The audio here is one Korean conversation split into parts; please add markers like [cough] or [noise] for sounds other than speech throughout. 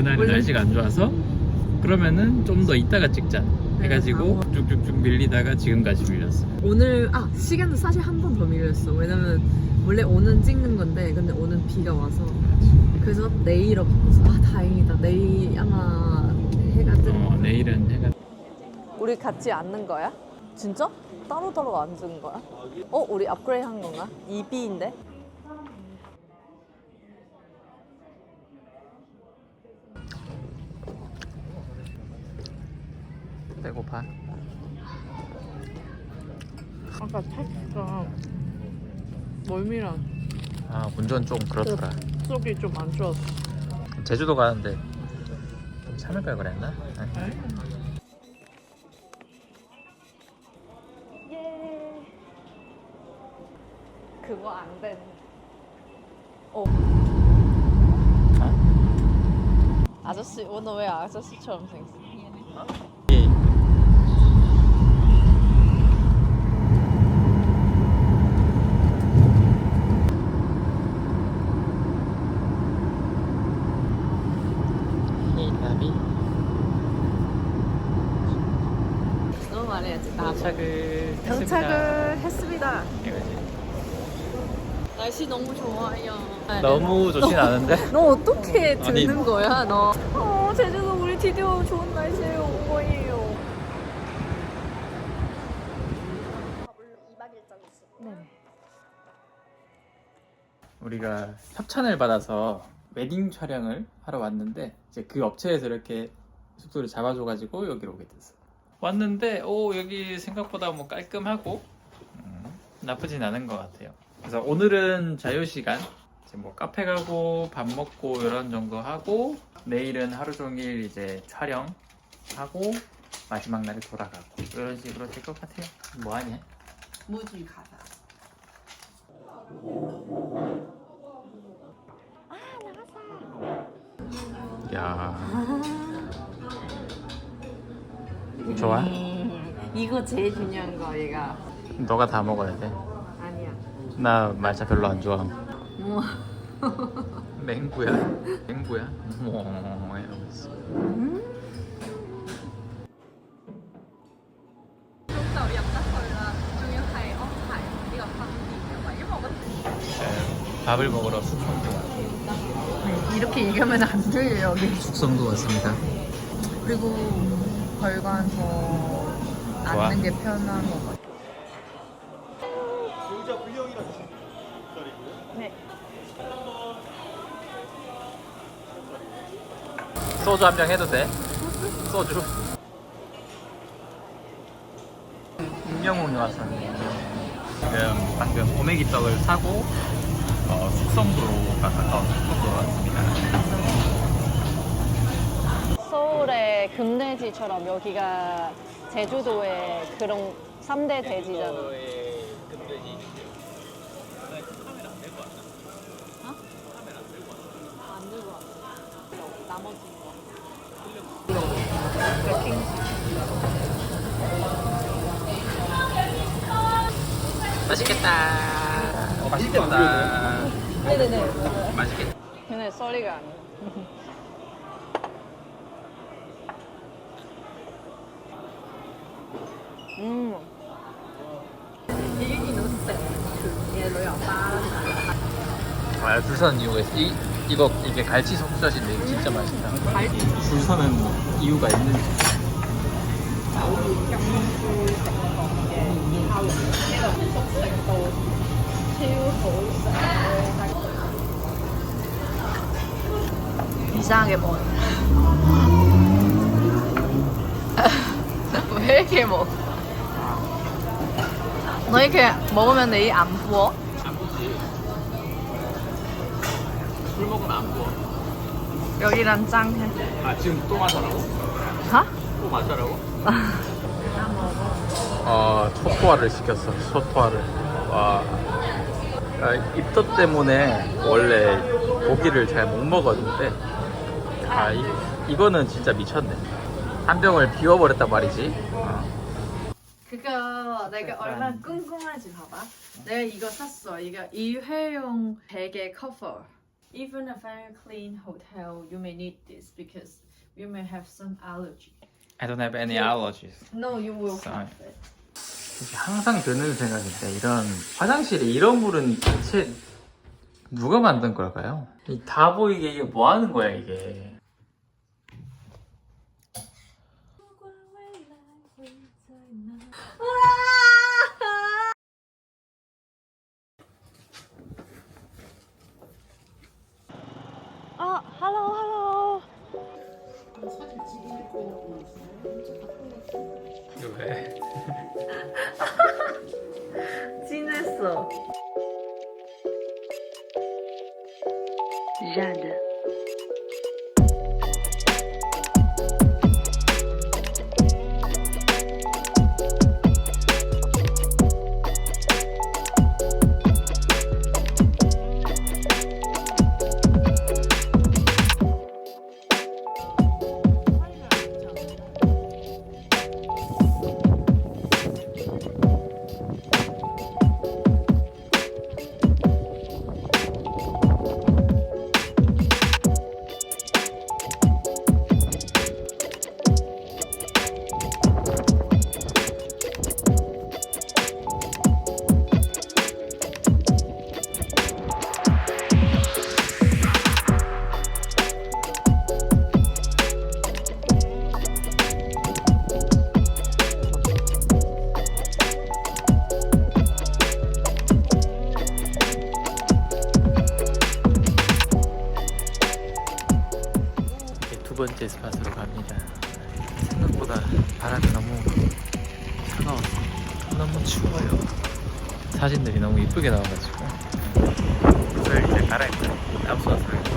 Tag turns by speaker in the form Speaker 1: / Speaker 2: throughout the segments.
Speaker 1: 그날
Speaker 2: 원래-
Speaker 1: 날씨가 안 좋아서 그러면은 좀 더 이따가 찍자 해가지고
Speaker 2: 네,
Speaker 1: 쭉쭉쭉 밀리다가 지금까지 밀렸어.
Speaker 2: 오늘 아 시간도 사실 한 번 더 밀렸어. 왜냐면 원래 오는 찍는 건데 근데 오늘 비가 와서 그래서 내일로 바꿨어. 아 다행이다. 내일 아마 해가 뜨는
Speaker 1: 어, 내일은 해가
Speaker 2: 우리 같이 앉는 거야? 진짜? 따로 따로 앉은 거야? 어? 우리 업그레이드 한 건가? 2B인데?
Speaker 1: 배고파.
Speaker 2: 아까 택시가 멀미랑
Speaker 1: 아 운전 좀 그렇더라.
Speaker 2: 속이 좀 안 좋았어.
Speaker 1: 제주도 가는데 좀 참을 걸 그랬나?
Speaker 2: 예. 그거 안 된. 어. 아저씨 오늘 왜 아저씨처럼 생겼어?
Speaker 1: 예. 히나비
Speaker 2: 너무 말 해야지. 나
Speaker 1: 도착을
Speaker 2: 도착을 했습니다. 날씨 너무 좋아요.
Speaker 1: 너무 좋진 않은데 [laughs]
Speaker 2: 너 어떻게
Speaker 1: 아니.
Speaker 2: 듣는 거야, 너? 어, 제주도 우리 드디어 좋은 날씨에 온 거예요. 네.
Speaker 1: 우리가 협찬을 받아서 웨딩 촬영을 하러 왔는데 이제 그 업체에서 이렇게 숙소를 잡아줘가지고 여기로 오게 됐어. 왔는데 오 여기 생각보다 뭐 깔끔하고 음, 나쁘진 않은 것 같아요. 그래서 오늘은 자유 시간 이제 뭐 카페 가고 밥 먹고 이런 정도 하고 내일은 하루 종일 이제 촬영하고 마지막 날에 돌아가고 이런 식으로 될 것 같아요. 뭐 하냐?
Speaker 2: 무지 가자.
Speaker 1: 야 좋아?
Speaker 2: 음, 이거 제일 중요한 거 얘가
Speaker 1: 너가 다 먹어야 돼.
Speaker 2: 아니야.
Speaker 1: 나 말차 별로 안 좋아. 맹구야. 맹구야. 밥을 먹으러 숙성도 왔고
Speaker 2: 이렇게 얘기하면 안 돼요 여기.
Speaker 1: 숙성도 왔습니다.
Speaker 2: 그리고
Speaker 1: 좋아.
Speaker 2: 앉는 게 편한 것 같아. 네.
Speaker 1: 소주 한 병 해도 돼? 소주. 임영웅이 왔었는데 지금 방금 오메기 떡을 사고 어, 숙성도가 가까운 숙성도로 왔습니다.
Speaker 2: 서울의 금돼지처럼 여기가 제주도의 그런 3대 돼지잖아. 거.
Speaker 1: 맛있겠다. 어, 맛있겠다.
Speaker 2: 네네네.
Speaker 1: 맛있겠다.
Speaker 2: 걔네 썰이가 아니야. 음.
Speaker 1: 아, 줄 서는 이유가 있어. 이, 이거, 이게 갈치 이거 진짜 맛있다. 줄 서는 이유가 있는지.
Speaker 2: 이상하게 먹어. [laughs] 왜 이렇게 먹어? 너 이렇게 먹으면 내 입 안 부어?
Speaker 1: 안 부지. 술 먹으면 안 부어.
Speaker 2: 여기랑 짱해.
Speaker 1: 아, 지금 또 마셔라고?
Speaker 2: 하?
Speaker 1: 또 마셔라고? [laughs] 어, 초토화를 시켰어. 초토화를. 와. 아, 입덧 때문에 원래 고기를 잘 못 먹었는데, 아, 이, 이거는 진짜 미쳤네. 한 병을 비워버렸단 말이지. 어.
Speaker 2: 그거 내가 얼마나 꿍꿍한지 봐봐. 내가 이거 샀어. 이거 일회용 베개 커버.
Speaker 3: even a very clean hotel, you may need this because you may have some allergy.
Speaker 1: I don't have any allergies.
Speaker 3: No, you will have it.
Speaker 1: 항상 드는 생각인데 이런 화장실에 이런 물은 대체 누가 만든 걸까요? 이다 보이게 이게 뭐 하는 거야 이게?
Speaker 2: Jade.
Speaker 1: 이제 추워요. 사진들이 너무 이쁘게 나와가지고. 옷을 이제 갈아입고 앞서서 보도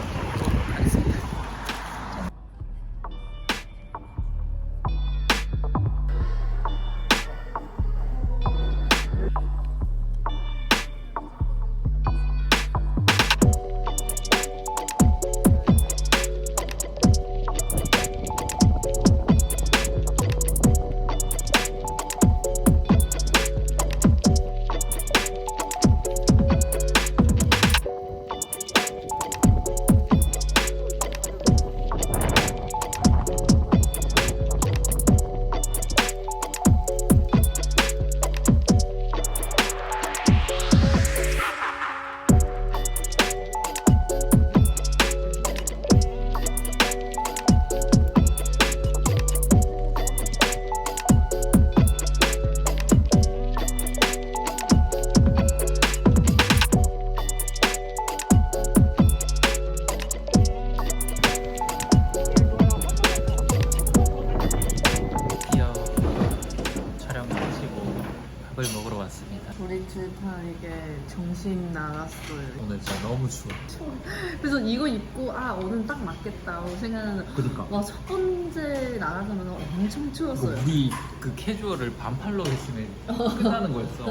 Speaker 2: 입고 아 오늘 딱 맞겠다 생각하는
Speaker 1: 그니까.
Speaker 2: 와 첫 번째 나가자마자 엄청 추웠어요.
Speaker 1: 우리 그 캐주얼을 반팔로 했으면 [laughs] 끝나는 거였어.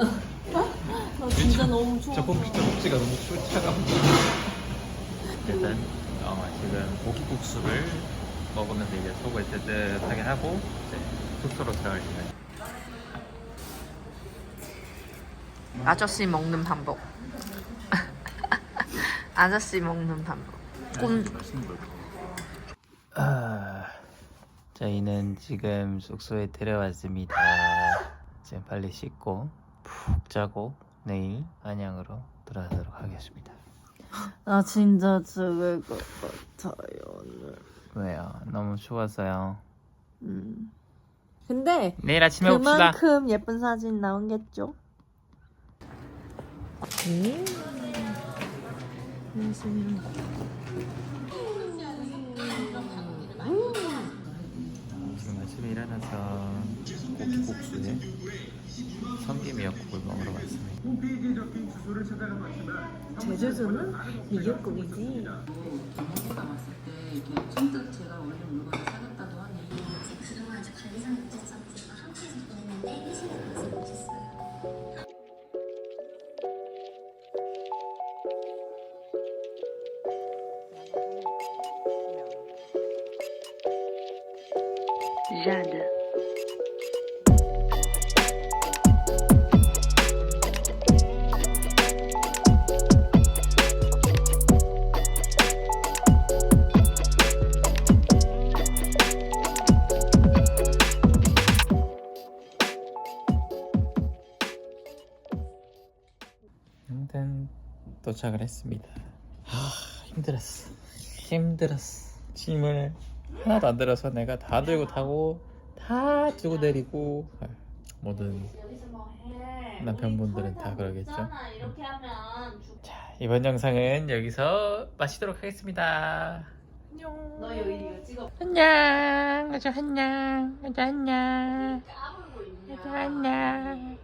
Speaker 2: 나 진짜 너무 추워.
Speaker 1: 저 꼭지, 저 꼭지가 너무 추, 차가워. 일단 어, 지금 고기국수를 먹으면서 이제 속을 뜨뜻하게 하고 이제 숙소로 들어갈 시간.
Speaker 2: 아저씨 먹는 방법. [laughs] 아저씨 먹는 방법. 꼰
Speaker 1: 아, 저희는 지금 숙소에 들어왔습니다. 지금 빨리 씻고 푹 자고 내일 안양으로 돌아가도록 하겠습니다.
Speaker 2: 나 진짜 죽을 것 같아요 오늘.
Speaker 1: 왜요? 너무 추웠어요.
Speaker 2: 음. 근데
Speaker 1: 내일 아침에 봅시다.
Speaker 2: 그만큼 예쁜 사진 나오겠죠? 음.
Speaker 1: 지금 아침에 일어나서 고기국수에 성게 미역국을 먹으러 왔습니다.
Speaker 2: 제주도는 미역국이지. Jade.
Speaker 1: 일단 도착을 했습니다. 아 힘들었어. 힘들었어. 짐을 하나도 안 들어서 내가 다 들고 타고 다 들고 내리고 아, 모든 남편분들은 다 그러겠죠. 자 이번 영상은 여기서 마치도록 하겠습니다. 안녕.
Speaker 4: 너 여기 이거 찍어
Speaker 1: 안녕. 가자 안녕. 가자 안녕. 가자 안녕.